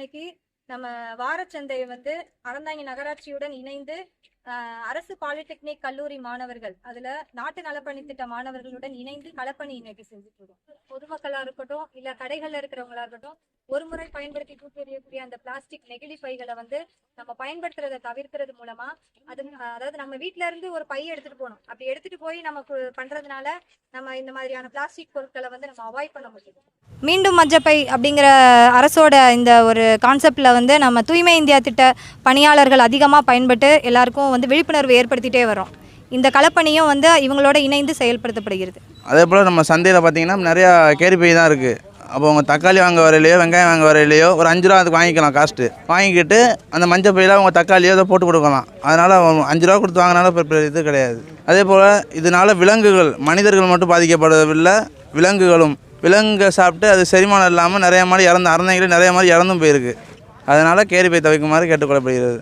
இன்னைக்கு நம்ம வாரச்சந்தையை வந்து அறந்தாங்கி நகராட்சியுடன் இணைந்து அரசு பாலிடெக்னிக் கல்லூரி மாணவர்கள் அதுல நாட்டு நலப்பணி திட்ட மாணவர்களுடன் இணைந்து களப்பணி இன்னைக்கு செஞ்சுட்டு இருக்கோம் பொதுமக்களா இருக்கட்டும் இல்ல கடைகள்ல இருக்கிறவங்களா இருக்கட்டும் ஒரு முறை பயன்படுத்தி தூக்கி அந்த பிளாஸ்டிக் நெகிழி பைகளை வந்து நம்ம பயன்படுத்துறதை தவிர்க்கிறது மூலமா அது அதாவது நம்ம வீட்ல இருந்து ஒரு பை எடுத்துட்டு போகணும். அப்படி எடுத்துட்டு போய் நம்ம பண்றதுனால நம்ம இந்த மாதிரியான பிளாஸ்டிக் பொருட்களை வந்து நம்ம அவாய்ட் பண்ண முடியும். மீண்டும் மஞ்சப்பை அப்படிங்கிற அரசோட இந்த ஒரு கான்செப்டில் வந்து நம்ம தூய்மை இந்தியா திட்ட பணியாளர்கள் அதிகமாக பயன்பட்டு எல்லாருக்கும் வந்து விழிப்புணர்வு ஏற்படுத்திகிட்டே வரோம் இந்த கலப்பணியும் வந்து இவங்களோட இணைந்து செயல்படுத்தப்படுகிறது. அதே போல் நம்ம சந்தையில் பார்த்தீங்கன்னா நிறையா கேரிப்பை தான் இருக்குது அப்போ அவங்க தக்காளி வாங்க வரையிலையோ வெங்காயம் வாங்க வரையிலையோ ஒரு அஞ்சு ரூபா அதுக்கு வாங்கிக்கலாம் காஸ்ட்டு வாங்கிக்கிட்டு அந்த மஞ்சள் பையில் அவங்க தக்காளியோ அதை போட்டு கொடுக்கலாம். அதனால் அஞ்சு ரூபா கொடுத்து வாங்கினாலும் பெரிய இது கிடையாது. அதே போல் இதனால் விலங்குகள் மனிதர்கள் மட்டும் பாதிக்கப்படவில்லை. விலங்குகளும் விலங்கை சாப்பிட்டு அது செரிமானம் இல்லாமல் நிறைய மாதிரி இறந்து அறந்தைங்களே நிறைய மாதிரி இறந்தும் போயிருக்கு. அதனால் கேரிப்பை தவிக்குமாறு கேட்டுக்கொள்ளப்படுகிறது.